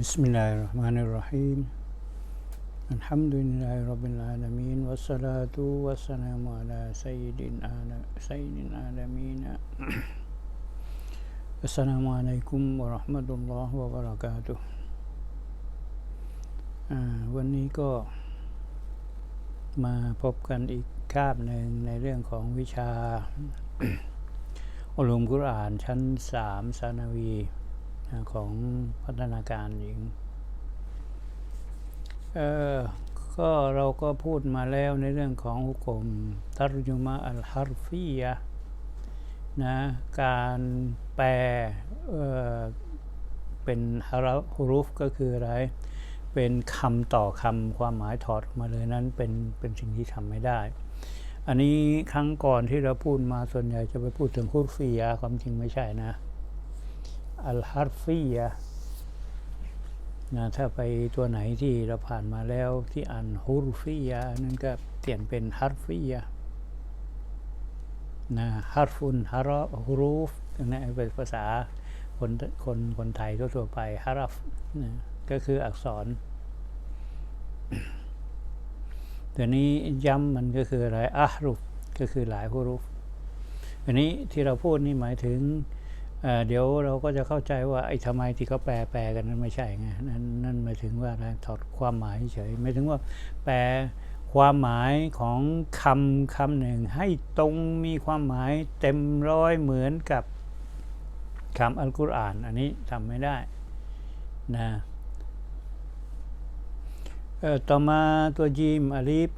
بسم الله الرحمن الرحيم الحمد لله رب العالمين والصلاة والسلام على سيد العالم سيد العالمين السلام عليكم ورحمة الله وبركاته อ่าวันนี้ก็มาพบกันอีกคาบหนึ่งในเรื่องของวิชา อุลุมกุรอานชั้นสามสานาวีอ่า ของพัฒนาการหญิง เออก็เราก็พูดมาแล้วในเรื่องของฮุกมตัรยุมาอัลฮารฟียะนะการแปลเอ่อเป็นฮาราฮุรุฟก็คืออะไร เป็นคำต่อคำความหมายถอดออกมาเลยนั้นเป็นเป็นสิ่งที่ทำไม่ได้ อันนี้ครั้งก่อนที่เราพูดมาส่วนใหญ่จะไปพูดถึงฮุรฟียะความจริงไม่ใช่นะ อัลฮารฟียะนะถ้าไปตัวไหนที่เราผ่านมาแล้วที่อ่านฮุรฟียะนั่นก็เปลี่ยนเป็นฮารฟียะนะฮารฟุนฮารฮุรูฟนะเป็นภาษาคนคนคนไทยทั่วๆไปฮารัฟนะก็คืออักษรตัวนี้ย้ำมันก็คืออะไรอะรุฟก็คือหลายฮุรุฟอันนี้ที่เราพูดนี่หมายถึง เดี๋ยวเราก็จะเข้าใจว่าไอ้ทำไมที่เขาแปลแปลกันนั้นไม่ใช่ไงนั่นนั่นหมายถึงว่าอะไรถอดความหมายเฉยไม่ถึงว่าแปลความหมายของคำคำหนึ่ง ให้ตรงมีความหมายเต็มร้อยเหมือนกับคำอัลกุรอาน อันนี้ทำไม่ได้นะต่อมาตัวยีมอาลีฟ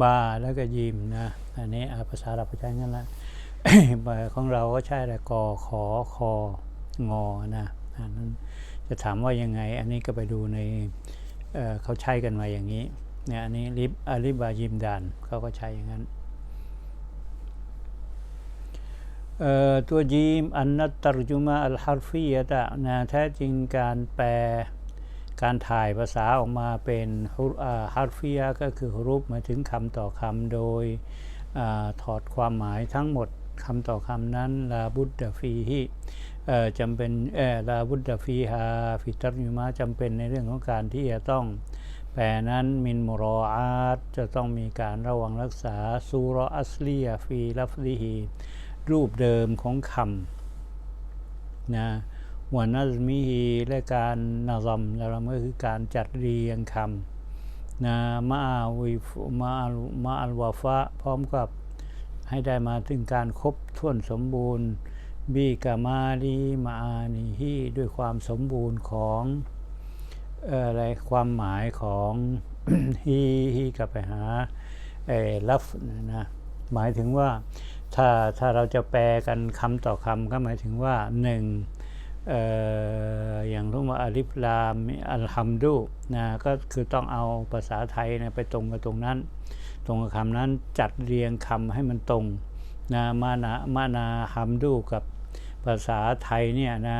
บาแล้วก็ยีมนะอันนี้ภาษาเราใช้งั้นละ ของเราก็ใช่แหละกอขอคองอนะอันนั้นจะถามว่ายังไง อันนี้ก็ไปดูในเเขาใช้กันมาอย่างนี้เนี่ยอันนี้ลิบอาลิบายิมดานเขาก็ใช้อย่างนั้นตัวยีมอันนัตตรจุมาอัลฮารฟียะตะนะแท้จริงการแปลการถ่ายภาษาออกมาเป็นฮุรอ่าฮารฟียะก็คือรุฟหมาถึงคำต่อคำโดยอถอดความหมายทั้งหมด คำต่อคำนั้นลาบุดดฟีฮิจำเป็นเออลาบุดดฟีฮาฟิตัรยุมาจำเป็นในเรื่องของการที่จะต้องแปลนั้นมินมรออาตจะต้องมีการระวังรักษาซูรออัสลียฟีลัฟลีฮีรูปเดิมของคำนะวานัซมิฮีและการนาซัมแล้วก็คือการจัดเรียงคำนะมาอาวิฟมาอัลมาอัลวาฟะพร้อมกับ ให้ได้มาถึงการครบถ้วนสมบูรณ์บีกามาลีมาอานีฮีด้วยความสมบูรณ์ของออะไรความหมายของฮีฮีกลับไปหาเอลัฟนะหมายถึงว่าถ้าถ้าเราจะแปลกันคำต่อคำก็หมายถึงว่าหนึ่งออย่างรุ่ว่าอาลิฟลามอัลฮัมดุนะก็คือต้องเอาภาษาไทยนะไปตรงกับตรงนั้น ตรงกับคำนั้นจัดเรียงคำให้มันตรงนะมานามานาฮัมดูกับภาษาไทยเนี่ยนะ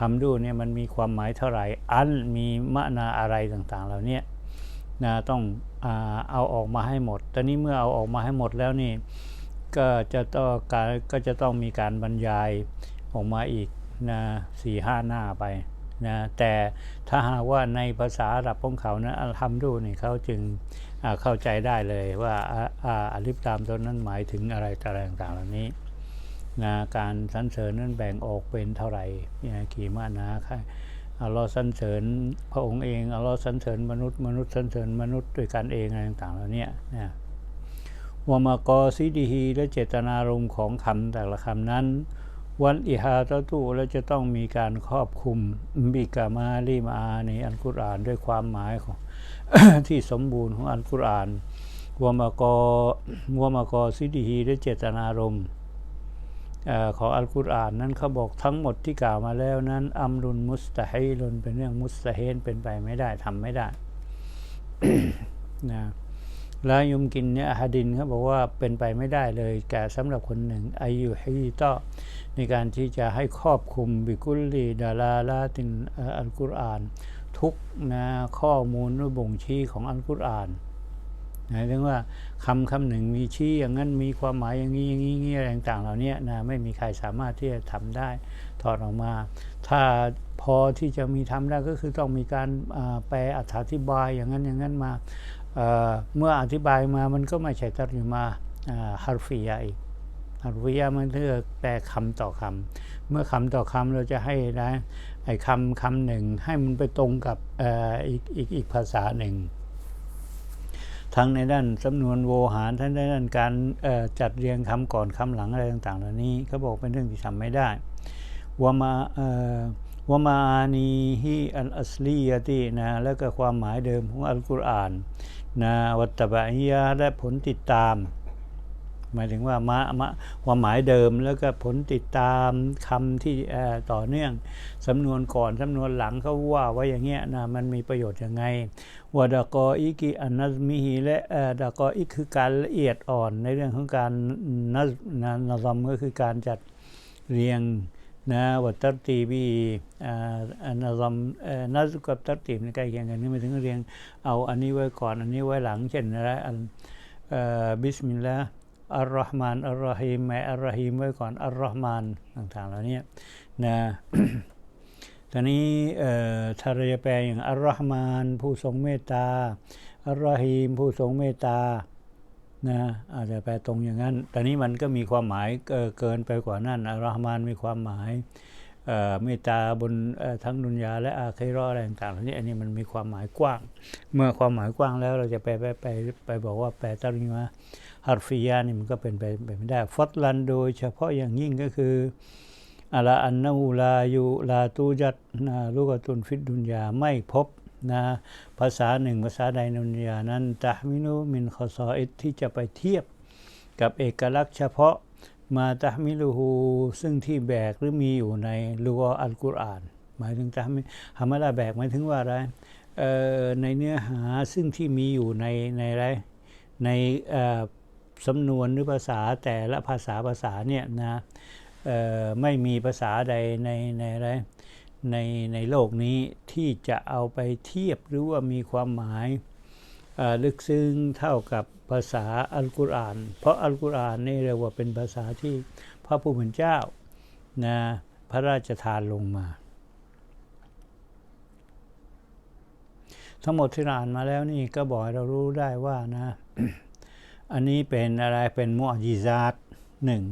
ฮัมดูเนี่ยมันมีความหมายเท่าไหร่ อันมีมะนาอะไรต่างๆเหล่านี้นะต้องอาเอาออกมาให้หมด ตอนนี้เมื่อเอาออกมาให้หมดแล้วนี่ก็จะต้องการก็จะต้องมีการบรรยายออกมาอีกนะสี่ห้าหน้าไป นะแต่ถ้าหากว่าในภาษาหรับของเขานะอัลฮัมดูนี่เขาจึงเข้าใจได้เลยว่าอ่าอ่าอาลิฟตามตัวนั้นหมายถึงอะไรอะไรต่างๆเหล่านี้นะการสรรเสริญนั้นแบ่งออกเป็นเท่าไหร่กี่มานาค่ะอัลลอฮ์สรรเสริญพระองค์เองอัลลอฮ์สรรเสริญมนุษย์มนุษย์สรรเสริญมนุษย์ด้วยกันเองอะไรต่างๆเหล่านี้นะวามากอซิดีฮีและเจตนารมณ์ของคำแต่ละคำนั้น วันอิฮาตะตุแล้วจะต้องมีการครอบคุมบิกามาลีมาในอัลกุรอานด้วยความหมายของที่สมบูรณ์ของอัลกุรอานวามากอวามากอซิดีฮีและเจตนารมณ์เอ่อของอัลกุรอานนั้นเขาบอกทั้งหมดที่กล่าวมาแล้วนั้น อัมรุนมุสตะฮิลุนเป็นเรื่องมุสตะเฮนเป็นไปไม่ได้ทำไม่ได้นะ ลายุมกินเนี่ยฮะดินเขาบอกว่าเป็นไปไม่ได้เลยแก่สำหรับคนหนึ่งอายุฮีตอในการที่จะให้ครอบคลุมบิกุลลีดาลาลาตินอัลกุรอาน ทุกนะข้อมูลหรือบ่งชี้ของอัลกุรอานหมายถึงว่าคำคำหนึ่งมีชี้อย่างนั้นมีความหมายอย่างนี้อย่างนี้อย่างนี้อะไรต่างๆเหล่านี้นะไม่มีใครสามารถที่จะทำได้ถอดออกมา ถ้าพอที่จะมีทำได้ก็คือต้องมีการแปลอธิบายอย่างนั้นอย่างนั้นมา เมื่ออธิบายมามันก็ไม่ใช่ตัรยุมาอาฮารฟียะอีกฮารฟียะมันเลือกแปลคำต่อคำเมื่อคำต่อคำเราจะให้นะไอ้คำคำหนึ่งให้มันไปตรงกับอีกอีกอีกภาษาหนึ่งทั้งในด้านสำนวนโวหารทั้งในด้านการจัดเรียงคำก่อนคำหลังอะไรต่างๆ เหล่านี้เขาบอกเป็นเรื่องที่ทำไม่ได้วามาเอ่อวามาอานีฮิอัลอัสลียตินะแล้วก็ความหมายเดิมของอัลกุรอาน นะวัตบะฮิยะและผลติดตาม หมายถึงว่ามะมะความหมายเดิมแล้วก็ผลติดตามคำที่ต่อเนื่องสำนวนก่อนสำนวนหลังเขาว่าไว้อย่างเงี้ยนะมันมีประโยชน์ยังไงวดกออิกิอันนัซมิฮิและอ่อดกออิกคือการละเอียดอ่อนในเรื่องของการนัซนะนซอมก็คือการจัดเรียง นะวัตตัรตีบีอันนซอมเอ่อนัซกับตัรตีบนี่ใกล้เคียงกันนี่หมายถึงเรียงเอาอันนี้ไว้ก่อนอันนี้ไว้หลังเช่นอะไรอันบิสมิลลาห์อัลลอฮ์มานอัลลอฮีมแม่อัลลอฮีมไว้ก่อนอัลลอฮ์มานต่างๆเหล่านี้นะตอนนี้เอ่อถ้าเราแปลอย่างอัลลอฮ์มานผู้ทรงเมตตาอัลลอฮีมผู้ทรงเมตตา นะอาจจะแปลตรงอย่างนั้น แต่นี้มันก็มีความหมายเกินไปกว่านั้นอัลฮ์มานมีความหมายเมตตาบนทั้งดุนยาและอาคิราอะไรต่างๆเหล่านี้อันนี้มันมีความหมายกว้าง เมื่อความหมายกว้างแล้วเราจะไปไปไปไปบอกว่าแปลตาริมาฮัรฟิยานี่มันก็เป็นไปไปไม่ได้ ฟัดลันโดยเฉพาะอย่างยิ่งก็คืออะลาอันนาอูลายูลาตูจัดนะลูกตุนฟิดดุนยาไม่พบ นะภาษาหนึ่งภาษาใดในดุนยานั้นตะมินุมินคอซออิดที่จะไปเทียบกับเอกลักษณ์เฉพาะมาตะมิลูฮูซึ่งที่แบกหรือมีอยู่ในลูกอัลกุรอาน หมายถึงตะมิฮามาลาแบกหมายถึงว่าอะไรในเนื้อหาซึ่งที่มีอยู่ในในอะไรในสำนวนหรือภาษาแต่ละภาษาภาษาเนี่ยนะไม่มีภาษาใดในในอะไร ในในโลกนี้ที่จะเอาไปเทียบหรือว่ามีความหมายลึกซึ้งเท่ากับภาษาอัลกุรอาน เพราะอัลกุรอานนี่เรียกว่าเป็นภาษาที่พระผู้เป็นเจ้านะพระราชทานลงมา ทั้งหมดที่อ่านมาแล้วนี่ก็บอกเรารู้ได้ว่านะ อันนี้เป็นอะไรเป็นมุอจิซาตหนึ่ง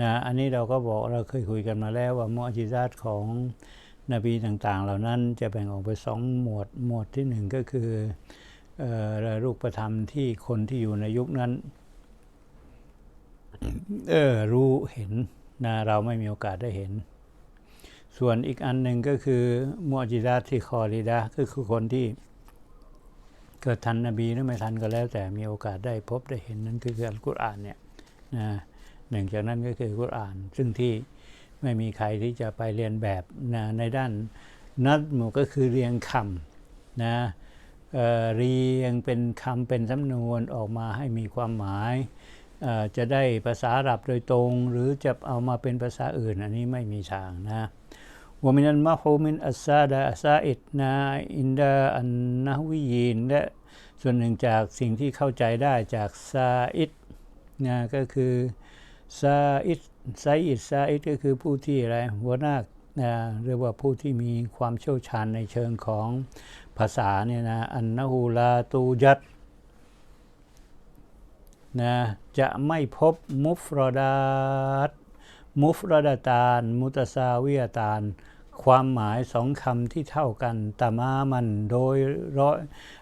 นะอันนี้เราก็บอกเราเคยคุยกันมาแล้วว่ามุอจิซาตของนบีต่างๆ เหล่านั้นจะแบ่งออกเป็นสองหมวดหมวดที่หนึ่งก็คือเอ่อรูปธรรมที่คนที่อยู่ในยุคนั้นเออรู้เห็นนะเราไม่มีโอกาสได้เห็น ส่วนอีกอันหนึ่งก็คือมุอจิซาตที่คอริดะห์ก็คือคนที่เกิดทันนบีหรือไม่ทันก็แล้ว แต่มีโอกาสได้พบได้เห็นนั่นคืออัลกุรอานเนี่ยนะ หนึ่งจากนั้นก็คือกุรอาน ซึ่งที่ไม่มีใครที่จะไปเรียนแบบนะในด้านนัดหมู่ก็คือเรียงคำนะเเรียงเป็นคำเป็นสำนวนออกมาให้มีความหมายจะได้ภาษาอาหรับโดยตรง หรือจะเอามาเป็นภาษาอื่น อันนี้ไม่มีทางนะวมินันมาฮูมินอัสซาดาอัสซาอิดนาอินดาอันนะฮวิยีนและส่วนหนึ่งจากสิ่งที่เข้าใจได้จากซาอิดนะก็คือ ซาอิดไซอิดซาอิดก็คือผู้ที่อะไรหัวหน้านะเรียกว่าผู้ที่มีความเชี่ยวชาญในเชิงของภาษาเนี่ยนะอันนหูลาตูยัดนะจะไม่พบมุฟรอดาตมุฟรดาตาน มุตซาวิยตาน ความหมายสองคำที่เท่ากันตามามันโดยร้อย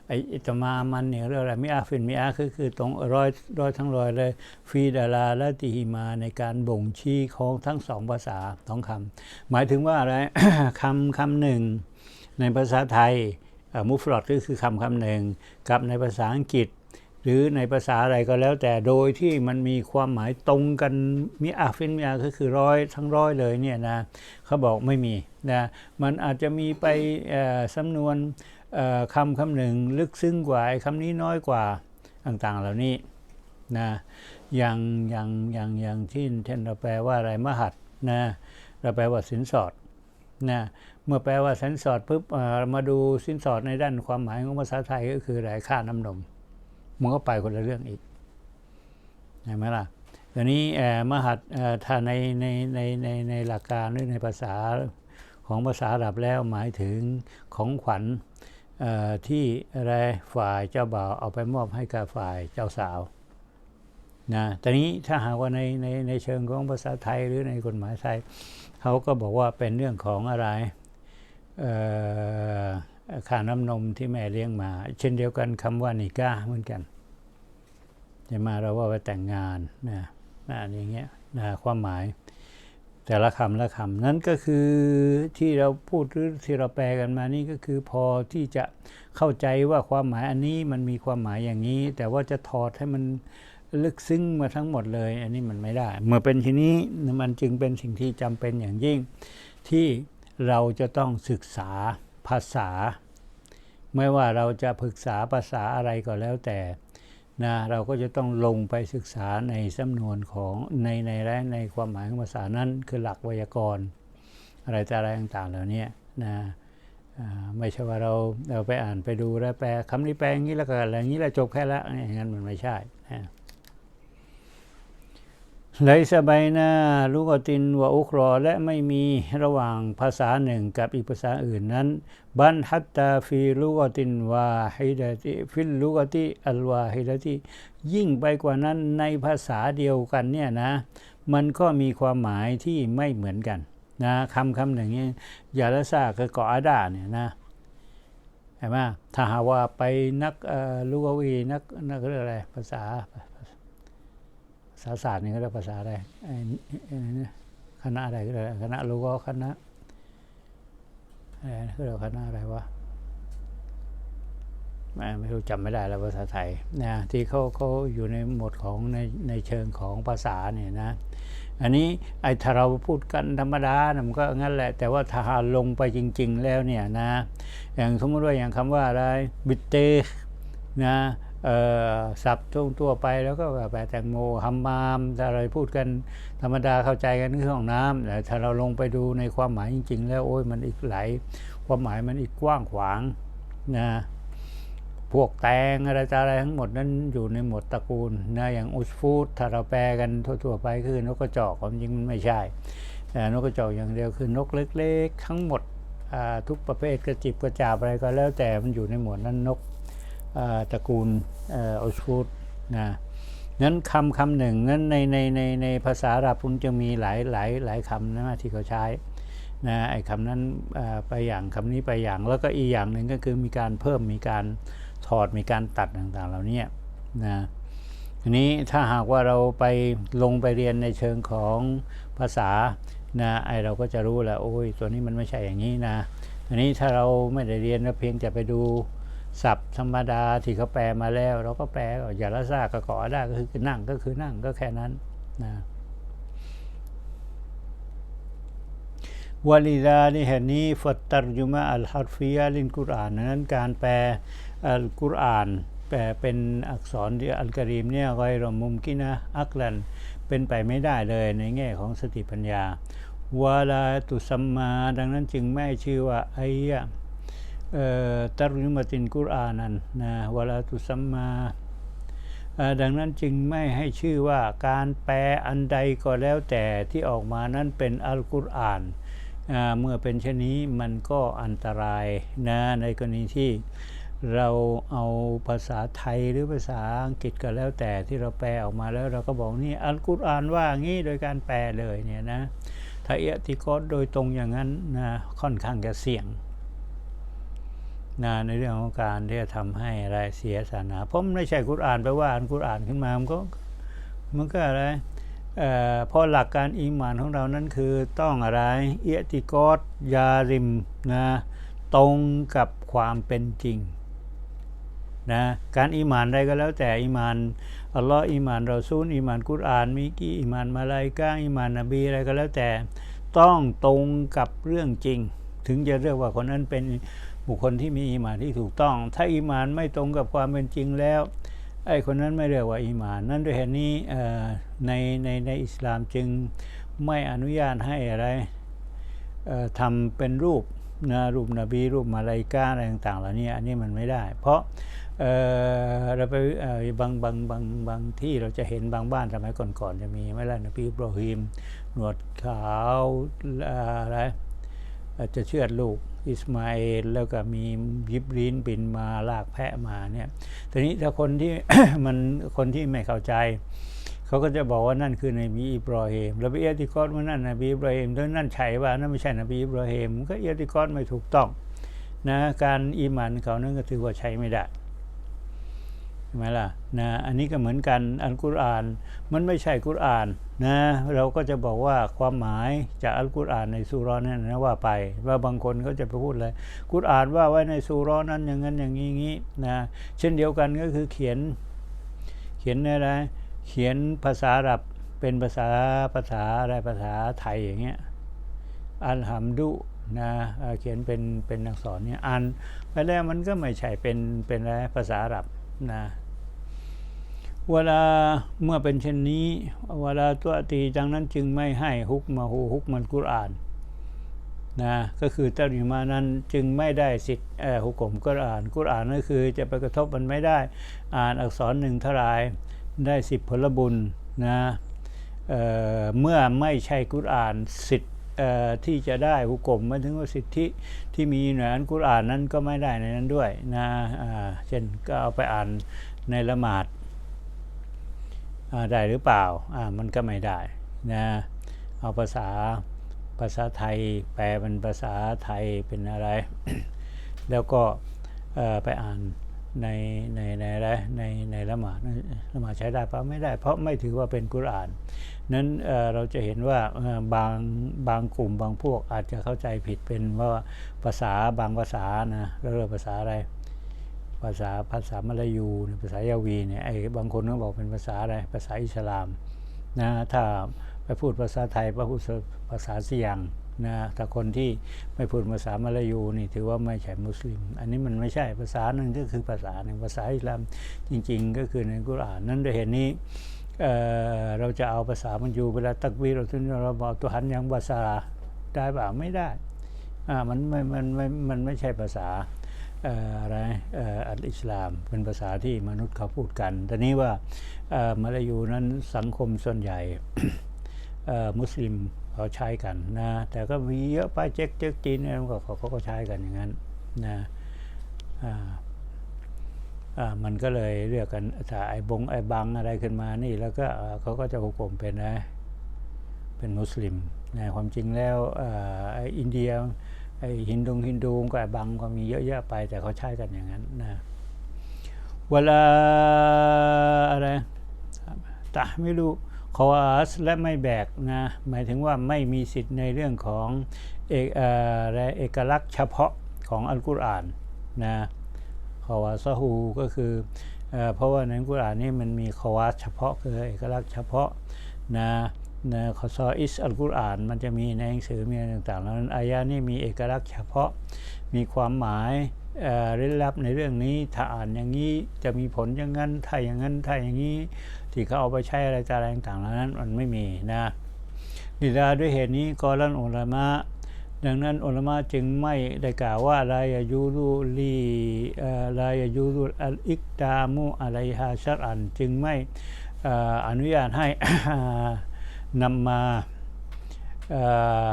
ไอตามามันเนี่ยเรื่องอะไรมิอาฟินมิอาคือคือตรงร้อยร้อยทั้งร้อยเลยฟีดาลาและติฮิมาในการบ่งชี้ของทั้งสองภาษาสองคำหมายถึงว่าอะไรคำคำหนึ่งในภาษาไทยมุฟรอดก็คือคำคำหนึ่งกับในภาษาอังกฤษ หรือในภาษาอะไรก็แล้วแต่โดยที่มันมีความหมายตรงกันมีอาฟินมีอาก็คือร้อยทั้งร้อยเลยเนี่ยนะเขาบอกไม่มีนะมันอาจจะมีไปสำนวนคำคำหนึ่งลึกซึ้งกว่าไอ้คำนี้น้อยกว่าต่างๆ เหล่านี้นะอย่างอย่างอย่างอย่างที่เช่นเราแปลว่าอะไรมหัดนะเราแปลว่าสินสอดนะเมื่อแปลว่าสินสอดปุ๊บมาดูสินสอดในด้านความหมายของภาษาไทยก็คืออะไรค่าน้ำนม มันก็ไปคนละเรื่องอีกเห็นไหมล่ะตอนนี้มหัดถ้าในในในในในหลักการหรือในภาษาของภาษาหรับแล้วหมายถึงของขวัญที่อะไรฝ่ายเจ้าบ่าวเอาไปมอบให้กับฝ่ายเจ้าสาวนะตอนนี้ถ้าหากว่าในในในเชิงของภาษาไทยหรือในกฎหมายไทยเขาก็บอกว่าเป็นเรื่องของอะไรค่าน้ำนมที่แม่เลี้ยงมา เช่นเดียวกันคำว่านิก้าเหมือนกัน จะมาเราว่าไปแต่งงานนะนะอย่างเงี้ยนะความหมายแต่ละคำละคำนั้นก็คือที่เราพูดหรือที่เราแปลกันมานี่ก็คือพอที่จะเข้าใจว่าความหมายอันนี้มันมีความหมายอย่างนี้ แต่ว่าจะถอดให้มันลึกซึ้งมาทั้งหมดเลย อันนี้มันไม่ได้ เมื่อเป็นทีนี้มันจึงเป็นสิ่งที่จำเป็นอย่างยิ่ง ที่เราจะต้องศึกษาภาษา ไม่ว่าเราจะปรึกษาภาษาอะไรก็แล้วแต่ นะเราก็จะต้องลงไปศึกษาในสำนวนของในในและในความหมายของภาษานั้นคือหลักไวยากรณ์อะไรต่อะไรต่างๆเหล่านี้นะไม่ใช่ว่าเราเราไปอ่านไปดูแล้วแปลคำนี้แปลอย่างนี้แล้วก็อะไรอย่างนี้แล้วจบแค่ละอย่างนั้นมันไม่ใช่นะ ไลซาไบนาลูกอตินวะอุครอและไม่มีระหว่างภาษาหนึ่งกับอีกภาษาอื่นนั้น บันฮัตตาฟีลูกอตินวาฮิดะติฟิลลูกอติอัลวาฮิดะติยิ่งไปกว่านั้นในภาษาเดียวกันเนี่ยนะ มันก็มีความหมายที่ไม่เหมือนกันนะคำคำหนึ่งนี้ยาละซาคือกออาดาเนี่ยนะเห็นไหมถ้าหาว่าไปนักอ่อลูกวีนักนักเรื่องอะไรภาษา ษาศาสตร์นี่ก็เรียกภาษาอะไรไอ้ไอ้นี่คณะอะไรก็เรียกคณะรู้ก็คณะอะไรก็เรียกคณะอะไรวะไม่รู้จำไม่ได้แล้วภาษาไทยนะที่เขาเขาอยู่ในหมวดของในในเชิงของภาษาเนี่ยนะ อันนี้ไอ้ถ้าเราพูดกันธรรมดานะมันก็งั้นแหละ แต่ว่าถ้าหาลงไปจริง ๆ แล้วเนี่ยนะ อย่างสมมติว่าอย่างคำว่าอะไรบิเตนะ เอ่อศัพท์ทั่วทั่วไปแล้วก็แบบแตงโมฮัมมามถ้าเรพูดกันธรรมดาเข้าใจกันคือห้องน้ำแต่ถ้าเราลงไปดูในความหมายจริง ๆ แล้วโอ้ยมันอีกหลายความหมายมันอีกกว้างขวางนะพวกแตงอะไรต่อะไรทั้งหมดนั้นอยู่ในหมวดตระกูลนะอย่างอุสฟูดถ้าเราแปลกันทั่วๆไปคือนกกระจอกความจริงมันไม่ใช่แต่นกกระจอกอย่างเดียวคือนกเล็ก ๆ ทั้งหมดทุกประเภทกระจิบกระจาบอะไรก็แล้วแต่มันอยู่ในหมวดนั้นนก ตระกูลออสฟูดนะนั้นคำคำหนึ่งนั้นในในในในภาษาอาหรับมันจะมีหลายหลายหลายคำนะที่เขาใช้นะไอ้คำนั้นไปอย่างคำนี้ไปอย่างแล้วก็อีกอย่างหนึ่งก็คือมีการเพิ่มมีการถอดมีการตัดต่างๆเหล่านี้นะทีนี้ถ้าหากว่าเราไปลงไปเรียนในเชิงของภาษานะไอเราก็จะรู้แหละโอ้ยตัวนี้มันไม่ใช่อย่างนี้นะทีนี้ถ้าเราไม่ได้เรียนเราเพียงแต่ไปดู ศัพท์ธรรมดาที่เขาแปลมาแล้ว เราก็แปลอย่าละซากก็ก่อได้ก็คือนั่งก็คือนั่งก็แค่นั้นนะวาลิดานี่เหตุนี้ฟัตตรจุมาอัลฮัรฟิยาลินกุรอานนั้นการแปลอัลกุรอานแปลเป็นอักษรอัลกอรีมเนี่ยไกรมุมกินะอักลันเป็นไปไม่ได้เลยในแง่ของสติปัญญาวาลาตุสัมมา ดังนั้นจึงไม่ชื่อว่าไอยะเอ่อ ตรุมตินกุรอานันนะวลาตุสัมมาดังนั้นจึงไม่ให้ชื่อว่าการแปลอันใดก็แล้วแต่ที่ออกมานั้นเป็นอัลกุรอานเมื่อเป็นเช่นนี้มันก็อันตรายนะในกรณีที่เราเอาภาษาไทยหรือภาษาอังกฤษก็แล้วแต่ที่เราแปลออกมาแล้วเราก็บอกนี่อัลกุรอานว่างี้โดยการแปลเลยเนี่ยนะถ้าเอติกอดโดยตรงอย่างนั้นนะค่อนข้างจะเสี่ยง นะในเรื่องของการที่จะทำให้อะไรเสียศาสนาเพราะมันไม่ใช่กุรอานแปลว่าอ่านกุรอานขึ้นมามันก็มันก็อะไรเอ่อพราะหลักการอีหมานของเรานั้นคือต้องอะไรเอียติกอดยาริมนะตรงกับความเป็นจริงนะการอีหมานใดก็แล้วแต่อีหมานอัลลอฮ์อีหมานเราซูลอีหมานกุรอานมิกีอีหมานมาลายกาอีหมานนบีอะไรก็แล้วแต่ ต้องตรงกับเรื่องจริง ถึงจะเรียกว่าคนนั้นเป็น บุคคลที่มีอีมานที่ถูกต้อง ถ้าอีมานไม่ตรงกับความเป็นจริงแล้วไอ้คนนั้นไม่เรียกว่าอีมาน นั่นด้วยเหตุนี้ในในในอิสลามจึงไม่อนุญาตให้อะไรทำเป็นรูปนะรูปนบีรูปมาลาอิกาอะไรต่างๆเหล่านี้อันนี้มันไม่ได้ เพราะเเราไปบางบางบางบางที่เราจะเห็นบางบ้านสมัยก่อนๆจะมีไม่ล่ะนบีอิบรอฮิมหนวดขาวอะไรจจะเชือดลูก อิสมาเอลแล้วก็มียิบรีนบินมาลากแพะมาเนี่ยทีนี้ถ้าคนที่มันคนที่ไม่เข้าใจเขาก็จะบอกว่านั่นคือนบีอิบรอฮิมแล้วไปเอติกอดว่านั่นนบีอิบรอฮิมแล้วนั่นใช่ว่านั่นไม่ใช่นบีอิบรอฮิมก็เอติกอดไม่ถูกต้องนะการอีหมันเขานั่นก็ถือว่าใช้ไม่ได้ใช่ไหมล่ะนะอันนี้ก็เหมือนกันอัลกุรอานมันไม่ใช่กุรอาน นะเราก็จะบอกว่าความหมายจากอัลกุรอานในสุราะห์นั่นนะว่าไป ว่าบางคนเขาจะไปพูดเลยกุรอานว่าไว้ในสุราะห์นั้นอย่างนั้นอย่างนี้งนี้นะเช่นเดียวกันก็คือเขียนเขียนอะไรเขียนภาษาอับเป็นภาษาภาษาอะไรภาษาไทยอย่างเงี้ยอัลฮัมดุนะเขียนเป็นเป็นอักษรเนี่ยอ่านไปแล้วมันก็ไม่ใช่เป็นเป็นอะไรภาษาอับนะ เวลาเมื่อเป็นเช่นนี้ เวลาตัวตีดังนั้นจึงไม่ให้ฮุกมาหูฮุกมันกุรอานนะก็คือตัริมานั้นจึงไม่ได้สิทธิ์ฮุกกลมกุรอาน กุรอานก็คือจะไปกระทบมันไม่ได้อ่านอักษรหนึ่งเท่าไรได้สิบผลบุญนะเเมื่อไม่ใช่กุรอานสิทธิ์ที่จะได้ฮุกมมาถึงว่าสิทธิที่มีเหนืออันกุรอานนั้นก็ไม่ได้ในนั้นด้วยนะเช่นก็เอาไปอ่านในละหมาด ได้หรือเปล่ามันก็ไม่ได้นะเอาภาษาภาษาไทยแปลเป็นภาษาไทยเป็นอะไร แล้วก็ไปอ่านในในในอะไรในในละหมาดละหมาดใช้ได้ปะไม่ได้ เพราะไม่ถือว่าเป็นกุรอาน นั้นเเราจะเห็นว่าบางบางกลุ่มบางพวกอาจจะเข้าใจผิดเป็นว่าภาษาบางภาษานะเราเรียกภาษาอะไร ภาษาภาษามลายูเนี่ยภาษายาวีเนี่ยไอ้บางคนก็บอกเป็นภาษาอะไรภาษาอิสลามนะถ้าไปพูดภาษาไทยไปพูดภาษาเสียงนะถ้าคนที่ไม่พูดภาษามลายูนี่ถือว่าไม่ใช่มุสลิม อันนี้มันไม่ใช่ภาษาหนึ่งก็คือภาษาหนึ่งภาษาอิสลามจริง ๆ ก็คือในกุรอานนั้นด้วยเหตุนี้เเราจะเอาภาษามันอยู่เวลาตักวีเราถึงเราบอกตัวหันยังภาษาได้เปล่าไม่ได้อ่ามันไม่มันไม่มันไม่ใช่ภาษา อะไรอัลอิสลามเป็นภาษาที่มนุษย์เขาพูดกันแต่นี้ว่ามาลายูนั้นสังคมส่วนใหญ่มุสลิมเขาใช้กันนะแต่ก็มีเยอะไปเจ๊กเจ๊กจีนเขาเขาก็ใช้กันอย่างนั้นนะมันก็เลยเรียกกันถ้าไอ้บงไอ้บังอะไรขึ้นมานี่แล้วก็เขาก็จะหุกผมเป็นนะเป็นมุสลิมนะความจริงแล้วออินเดีย ไอ้ฮินดงฮินดูก็บังก็มีเยอะแยะไป แต่เขาใช้กันอย่างนั้นนะเวลาอะไรตะไม่รู้คออัสและไม่แบกนะหมายถึงว่าไม่มีสิทธิ์ในเรื่องของเอกอะไรเอกลักษณ์เฉพาะของอัลกุรอานนะคอวาซฮูก็คือเพราะว่าในอัลกุรอานนี่มันมีคอวาสเฉพาะคือเอกลักษณ์เฉพาะนะ นะคอซออิสอัลกุรอานมันจะมีในหนังสือมีอะไรต่างๆแล้วนั้นอายะนี้มีเอกลักษณ์เฉพาะมีความหมายเอ่อเร้นลับในเรื่องนี้ถ้าอ่านอย่างนี้จะมีผลอย่างนั้นถ้าอย่างนั้นถ้าอย่างนี้ที่เขาเอาไปใช้อะไรต่างๆต่างๆเหล่านั้นมันไม่มีนะดิดาด้วยเหตุนี้กอลันอุลามะดังนั้นอุลามะจึงไม่ได้กล่าวว่าลายายูรุลีลายายูรุอัลอิกตามุอะไรฮาชัรอันจึงไม่เอ่ออนุญาตให้ นำมาเอ่อ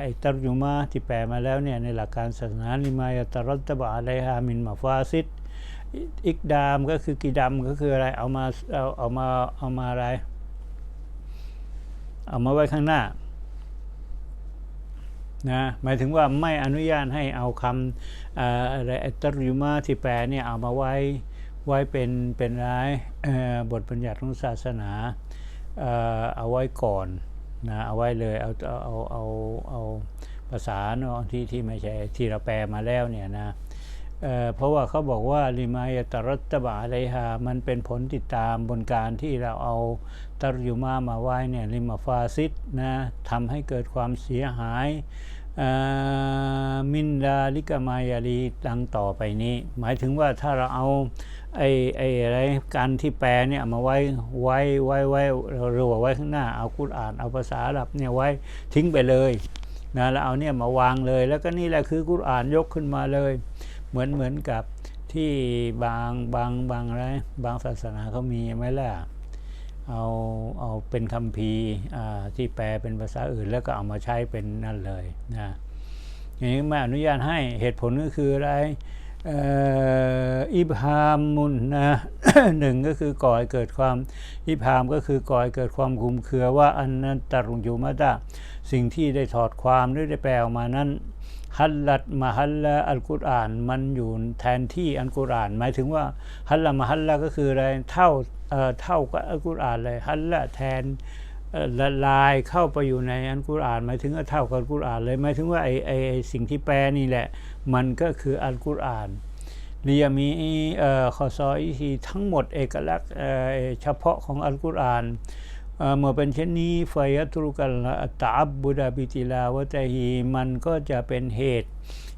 ไอ้ตรยุมาที่แปลมาแล้วเนี่ยในหลักการศาสนาลิมายตรัตบะอะไรฮามินมาฟาซิดอิกดามก็คือกีดำก็คืออะไรเอามาเอาเอามาเอามาอะไร เอามาไว้ข้างหน้านะหมายถึงว่าไม่อนุญาตให้เอาคำอะไรอัตตริมาที่แปลเนี่ยเอามาไว้ไว้เป็นเป็นอะไรเอ่อบทบัญญัติของศาสนา เอาไว้ก่อนนะเอาไว้เลยเอาเอาเอาเอาภาษาเนาะที่ที่ไม่ใช่ที่เราแปลมาแล้วเนี่ยนะเเพราะว่าเขาบอกว่าลิมายตรัตบะอะไรฮามันเป็นผลติดตามบนการที่เราเอาตรยุมามาไว้เนี่ยลิมาฟาซิดนะทำให้เกิดความเสียหายมินดาลิกามายาลีดังต่อไปนี้ หมายถึงว่าถ้าเราเอา ไอ้ไอ้อะไรการที่แปลเนี่ยมาไว้ไว้ไว้ไว้เรือว่าไว้ข้างหน้าเอากุรอ่านเอาภาษาอับเนี่ยไว้ทิ้งไปเลยนะแล้วเอาเนี่ยมาวางเลย แล้วก็นี่แหละคือกุรอ่านยกขึ้นมาเลย เหมือนเหมือนกับที่บางบางบางอะไรบางศาสนาเขามีไหมล่ะเอาเอาเป็นคัมภีอ่าที่แปลเป็นภาษาอื่น แล้วก็เอามาใช้เป็นนั่นเลยนะอย่างนี้ไม่อนุญาตให้เหตุผลก็คืออะไร อิบฮามมุนนะหนึ่งก็คือก่อให้เกิดความอิบฮามก็คือก่อให้เกิดความคุมเคือว่าอันนั้นตรุงยูมาตาสิ่งที่ได้ถอดความหรือได้แปลออกมานั้นฮัลลัดมาฮัลละอัลกุรอานมันอยู่แทนที่อัลกุรอาน หมายถึงว่าฮัลละมาฮัลละก็คืออะไรเท่าเอ่อเท่ากับอัลกุรอานเลยฮัลละแทน ละลายเข้าไปอยู่ในอัลกุรอานหมายถึงเท่ากับอัลกุรอานเลยหมายถึงว่าไอ้ไอ้ไอสิ่งที่แปลนี่แหละ มันก็คืออัลกุรอานเรียมีเอ่อขอซออีทีทั้งหมดเอกลักษณ์เฉพาะของอัลกุรอานเมื่อเป็นเช่นนี้ไฟยตรุกัลตาบบุดาบิติลาวะตะฮีมันก็จะเป็นเหตุ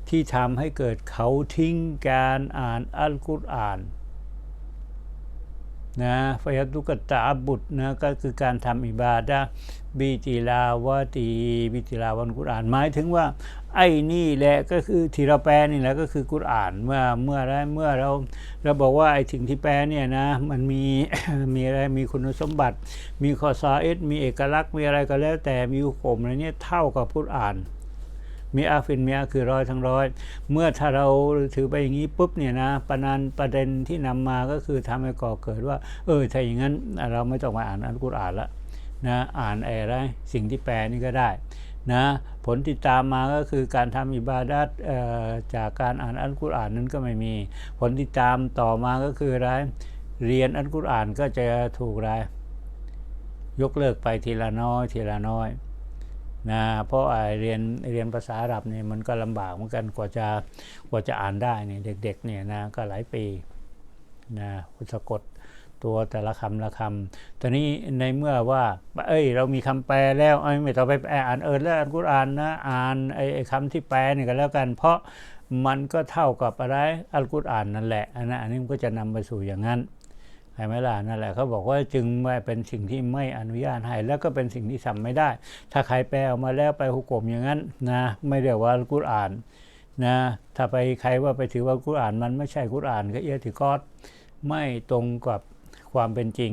ที่ทำให้เกิดเขาทิ้งการอ่านอัลกุรอาน นะฟยตุกตาบุตรนะก็คือการทำอิบาดะบิติลาวะตีบิติลาวันกุรอานหมายถึงว่า ไอ้นี่แหละก็คือที่เราแปลนี่แหละก็คือกุรอานเมื่อเมื่อไรเมื่อเราเราบอกว่าไอ้สิ่งที่แปลเนี่ยนะมันมีมีอะไรมีคุณสมบัติ มีข้อซาเอสมีเอกลักษณ์มีอะไรก็แล้วแต่มีหุกมอะไรเนี่ยเท่ากับกุรอาน มีอาฟินมีอาคือร้อยทั้งร้อย เมื่อถ้าเราถือไปอย่างนี้ปุ๊บเนี่ยนะประนันประเด็นที่นำมาก็คือทำให้ก่อเกิดว่า เออถ้าอย่างนั้นเราไม่ต้องมาอ่านอัลกุรอานละนะอ่านอะไรสิ่งที่แปลนี่ก็ได้นะผลที่ตามมาก็คือการทำอิบาดัตจากการอ่านอัลกุรอานนั้นก็ไม่มี ผลที่ตามต่อมาก็คืออะไรเรียนอัลกุรอานก็จะถูกอะไรยกเลิกไปทีละน้อยทีละน้อย นะเพราะเรียนเรียนภาษาอาหรับเนี่ยมันก็ลำบากเหมือนกันกว่าจะกว่าจะอ่านได้เนี่ยเด็กๆเนี่ยนะก็หลายปีนะสะกดตัวแต่ละคำละคำตอนนี้ในเมื่อว่า เอ้ย เรามีคำแปลแล้วเอ้ไม่ต้องไปแปลอ่านเออแล้วอ่านกุรอานนะอ่านไอ้คำที่แปลนี่ก็แล้วกัน เพราะมันก็เท่ากับอะไรอัลกุรอานนั่นแหละอันนั้นอันนี้มันก็จะนำไปสู่อย่างนั้น ใช่ไหมล่ะนั่นแหละเขาบอกว่าจึงไม่เป็นสิ่งที่ไม่อนุญาตให้ แล้วก็เป็นสิ่งที่ทำไม่ได้ ถ้าใครแปลออกมาแล้วไปหุกกลมอย่างนั้นนะไม่เรียกว่ากุรอานนะถ้าไปใครว่าไปถือว่ากุรอานมันไม่ใช่กุรอานก็เอียติกอดไม่ตรงกับความเป็นจริง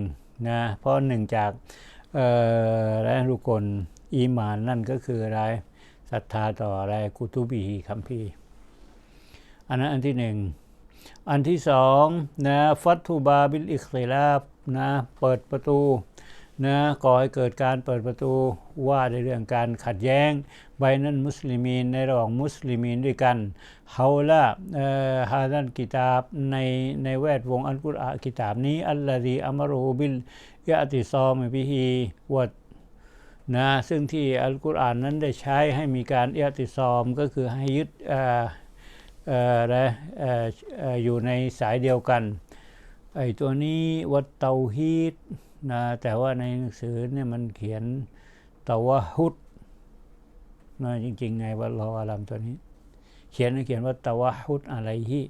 นะเพราะหนึ่งจากอ่อและรุกลอีมานนั่นก็คืออะไรศรัทธาต่ออะไรกุตุบีคัมภีร์อันนั้นอันที่หนึ่ง อันที่สองนะฟัตทูบาบิลอิคติลาบนะเปิดประตูนะก่อให้เกิดการเปิดประตูว่าในเรื่องการขัดแย้งใบนั้นมุสลิมีนในระหว่างมุสลิมีนด้วยกันเฮาละเอ่อฮาดันกิตาบในในแวดวงอัลกุรอานกิตาบนี้ อัลลอฮีอัมรูบิลยะติซอมบิฮีวัดนะซึ่งที่อัลกุรอานนั้นได้ใช้ให้มีการเอติซอมก็คือให้ยึด เอ่อเอ่ออะอยู่ในสายเดียวกันไอ้ตัวนี้วัดเตาฮีดนะแต่ว่าในหนังสือเนี่ยมันเขียนเตาวะฮุดนะจริงๆไงว่ารออาลัมตัวนี้ เขียนเขียนว่าเตาวะฮุดอะไรฮี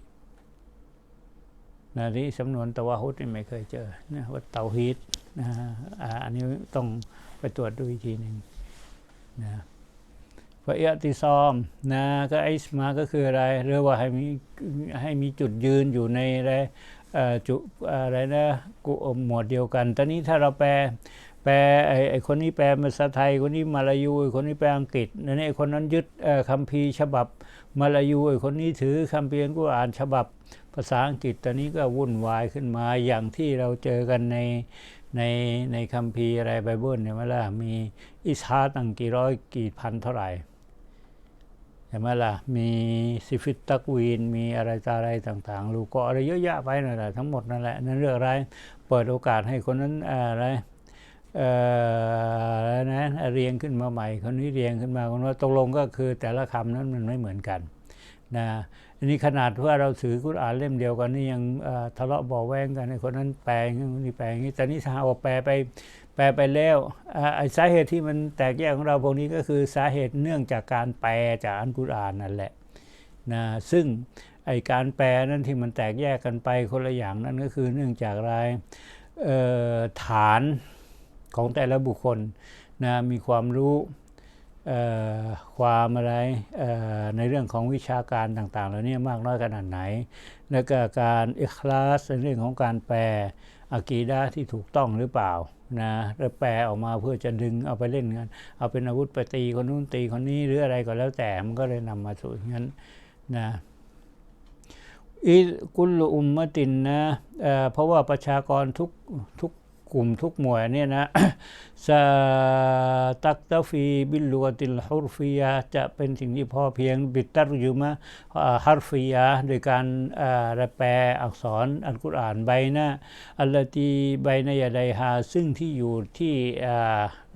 นะที่สำนวนตาวะฮุดนี่ไม่เคยเจอนะว่าเตาฮีดนะอันนี้ต้องไปตรวจดูอีกทีหนึ่งนะ พระเอติซอมนะก็ไอสมาก็คืออะไรเรียกว่าให้มีให้มีจุดยืนอยู่ในอะไรอ่อจุอะไรนะกุหมวดเดียวกัน ตอนนี้ถ้าเราแปลแปลไอ้ไอคนนี้แปลภาษาไทยคนนี้มาลายูไอคนนี้แปลอังกฤษนั่นไอ้คนนั้นยึดคัมภีร์ฉบับมาลายูไอ้คนนี้ถือคัมภีร์กุรอานฉบับภาษาอังกฤษตอนนี้ก็วุ่นวายขึ้นมาอย่างที่เราเจอกันในในในคัมภีร์อะไรไบเบิลเนี่ยว่าล่ะมีอิสฮาร์ตั้งกี่ร้อยกี่พันเท่าไหร่ ช่ไหมล่ะ มีซิฟิตตักวีน มีอะไรต่ออะไรต่างๆ ลูกก็อะไรเยอะแยะไปนั่นแหละทั้งหมดนั่นแหละ นั่นเรื่องอะไร เปิดโอกาสให้คนนั้นอะไรเอ่ออะไรนะเรียงขึ้นมาใหม่ คนนี้เรียงขึ้นมาคนว่าตกลงก็คือแต่ละคำนั้นมันไม่เหมือนกันนะอันนี้ขนาดว่าเราถือกุรอานเล่มเดียวกันนี่ยังทะเลาะบาะแว้งกันไอ้คนนั้นแปลงนี้คนนี้แปลงนี้แต่นี่ถ้าหากว่าแปลไป แปลไปแล้วอ่าไอ้สาเหตุที่มันแตกแยกของเราพวกนี้ก็คือสาเหตุเนื่องจากการแปลจากอัลกุรอานนั่นแหละนะซึ่งไอการแปลนั้นที่มันแตกแยกกันไปคนละอย่างนั่นก็คือเนื่องจากอะไรฐานของแต่ละบุคคลนะมีความรู้ความอะไรในเรื่องของวิชาการต่างๆเหล่านี้มากน้อยขนาดไหน แล้วก็การอิคลาสในเรื่องของการแปล อากีดาที่ถูกต้องหรือเปล่านะแล้วแปลออกมาเพื่อจะดึงเอาไปเล่นกัน เอาเป็นอาวุธไปตีคนนู้นตีคนนี้หรืออะไรก็แล้วแต่มันก็เลยนำมาสู่งั้นนะอิกุลอุมมะตินนะเเพราะว่าประชากรทุกทุก กลุ่มทุกหมวดเนี่ยนะซาตักตฟีบิลลวติลฮุรฟียะจะเป็นสิ่งที่พอเพียงบิดตัรยุมะอ่าฮารฟียะโดยการอ่าแปลอักษรอัลกุรอานใบหน้าอัลลตีใบนายาไดฮาซึ่งที่อยู่ที่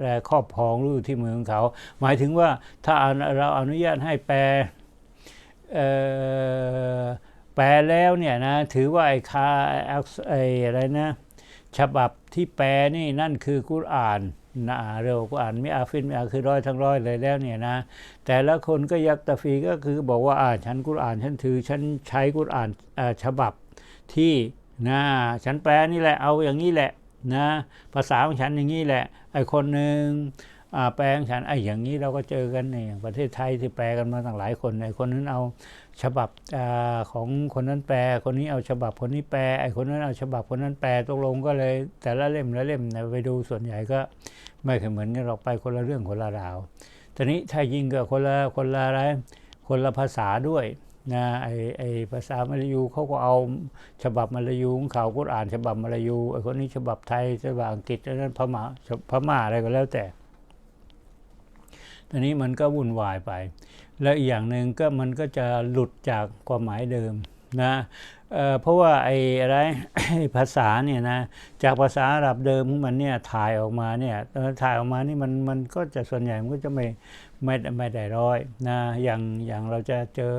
และครอบครองหรือที่มือของเขา หมายถึงว่าถ้าเราอนุญาตให้แปลแปลแล้วเนี่ยนะถือว่าไอ้คาไอ้อะไรนะ ฉบับที่แปลนี่นั่นคือกุรอานนะเร็วกุรอานไม่อาฟินไม่อาคือร้อยทั้งร้อยเลยแล้วเนี่ยนะ แต่ละคนก็ยักตะฟีก็คือบอกว่าอ่าฉันกุรอานฉันถือฉันใช้กุรอานฉบับที่นะฉันแปลนี่แหละเอาอย่างนี้แหละนะภาษาของฉันอย่างนี้แหละไอ้คนหนึ่ง แปลของฉันไอ้อย่างนี้เราก็เจอกันในอย่างประเทศไทยที่แปลกันมาตั้งหลายคนไอ้คนนั้นเอาฉบับอของคนนั้นแปล คนนี้เอาฉบับคนนี้แปลไอ้คนนั้นเอาฉบับคนนั้นแปลตกลงก็เลย แต่ละเล่มละเล่มไปดูส่วนใหญ่ก็ไม่เคยเหมือนกันหรอกไปคนละเรื่องคนละราวทีนี้ถ้ายิ่งก็คนละคนละอะไรคนละภาษาด้วยนะไอไอภาษามลายูเขาก็เอาฉบับมลายูของเขาก็อ่านฉบับมลายูไอคนนี้ฉบับไทยฉบับอังกฤษนนั้นพม่าพม่าอะไรก็แล้วแต่ ตอนนี้มันก็วุ่นวายไป แล้วอีกอย่างหนึ่งก็มันก็จะหลุดจากความหมายเดิมนะเเพราะว่าไอ้อะไรภาษาเนี่ยนะจากภาษาอาหรับเดิมของมันเนี่ยถ่ายออกมาเนี่ยถ่ายออกมานี่มันมันก็จะส่วนใหญ่มันก็จะไม่ไม่ไม่ได้ร้อยนะอย่างอย่างเราจะเจอ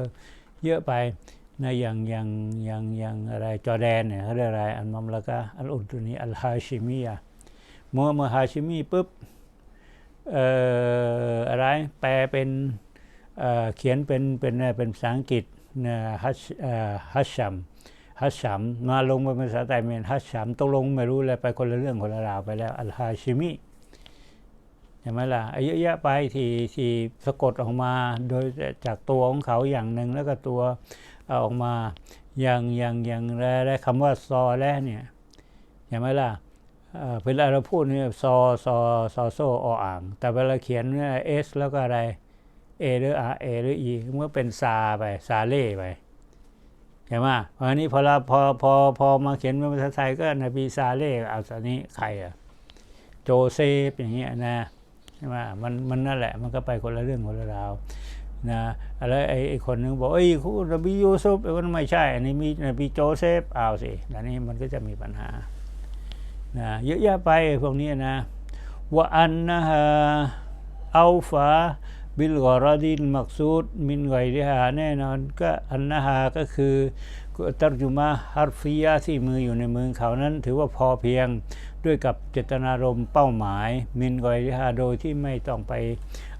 เยอะไปนะอย่างอย่างอย่างอย่างอะไรจอแดนเนี่ยเขาเรียกอะไรอันมัมละกะอัลอุรดุนีอัลฮาชิมีอะเมื่อเมื่อฮาชิมีปุ๊บ อะไรแปลเป็นเขียนเป็นเป็นเป็นภาษาอังกฤษนะฮัชฮัชชัมฮัชชัมมาลงเป็นภาษาไทยเป็นฮัชชัมตกลงไม่รู้เลยไปคนละเรื่องคนละราวไปแล้วอัลฮาชิมีใช่ไหมล่ะเยอะแยะไปที่ที่สะกดออกมาโดยจากตัวของเขาอย่างหนึ่งแล้วก็ตัวออกมาอย่างอย่างอย่างแรกคำว่าซอแล้วเนี่ยใช่ไหมล่ะ เอ่อเวลาเราพูดเนี่ยซอซอซอโซออ่าง แต่เวลาเขียนเนี่ยเอสแล้วก็อะไรเอหรืออาเอหรืออีมันก็เป็นซาไปซาเล่ไปใช่ไหมเพราะอันนี้พอเราพอพอพอมาเขียนเป็นภาษาไทยก็นบีซาเล่เอาตอนนี้ใครอะโจเซฟอย่างเงี้ยนะใช่ไหมมันมันนั่นแหละมันก็ไปคนละเรื่องคนละราวนะอะไรไอ้ไอ้คนนึงบอกเอ้ยคุณนบียูซุฟไอ้คนนั้นไม่ใช่ อันนี้มีนบีโจเซฟเอาสิอันนี้มันก็จะมีปัญหา นะเยอะแยะไปพวกนี้นะว่าอันนะฮะอัลฟาบิลกอรดินมักซูดมินไกริฮาแน่นอนก็อันนะฮะก็คือตรจุมาฮาร์ฟียะที่มืออยู่ในมือเขานั้น ถือว่าพอเพียงด้วยกับเจตนารมณ์เป้าหมาย มินไกริฮาโดยที่ไม่ต้องไป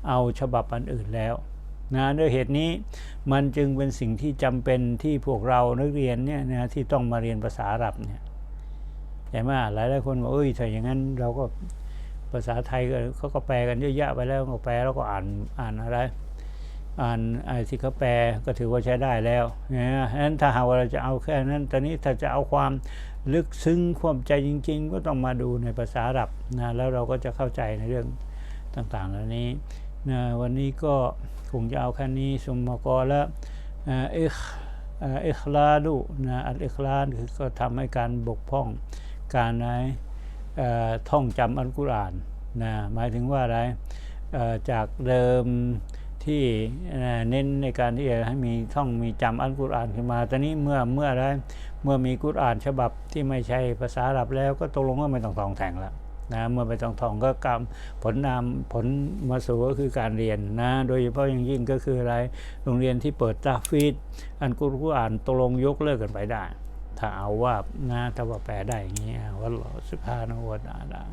เอาฉบับอันอื่นแล้วนะด้วยเหตุนี้มันจึงเป็นสิ่งที่จำเป็นที่พวกเรานักเรียนเนี่ยนะที่ต้องมาเรียนภาษาอาหรับเนี่ย ใช่ไหมหลายหลายคนบอกเอ้ยถ้าอย่างนั้นเราก็ภาษาไทยก็เขาก็แปลกันเยอะแยะไปแล้วก็แปลแล้วก็อ่านอ่านอะไร อ่านไอ้ที่เขาแปลก็ถือว่าใช้ได้แล้วนะฉะนั้นถ้าหากว่าเราจะเอาแค่นั้น ตอนนี้ถ้าจะเอาความลึกซึ้งความใจจริง ๆ ก็ต้องมาดูในภาษาอับนะแล้วเราก็จะเข้าใจในเรื่องต่างๆเหล่านี้นะวันนี้ก็คงจะเอาแค่นี้สมมกรแล้วเอิคเอิคลาดุนะอัลเอิคลาดคือก็ทำให้การบกพร่อง การไหนท่องจำอัลกุรอานนะหมายถึงว่าอะไรจากเดิมที่เน้นในการที่จะให้มีท่องมีจำอัลกุรอานขึ้นมา ตอนนี้เมื่อเมื่ออะไรเมื่อมีกุรอานฉบับที่ไม่ใช่ภาษาอาหรับแล้วก็ตกลงว่าไม่ต้องท่องแทงแล้วนะเมื่อไปต้องทองก็กรรมผลนามผลมาสู่ก็คือการเรียนนะโดยเฉพาะอย่างยิ่งก็คืออะไรโรงเรียนที่เปิดตาฟีดอันกุรอานตกลงยกเลิกกันไปได้ ถ้าเอาว่านะถ้าว่าแปลได้อย่างนี้ว่าสุภาพนวดาดา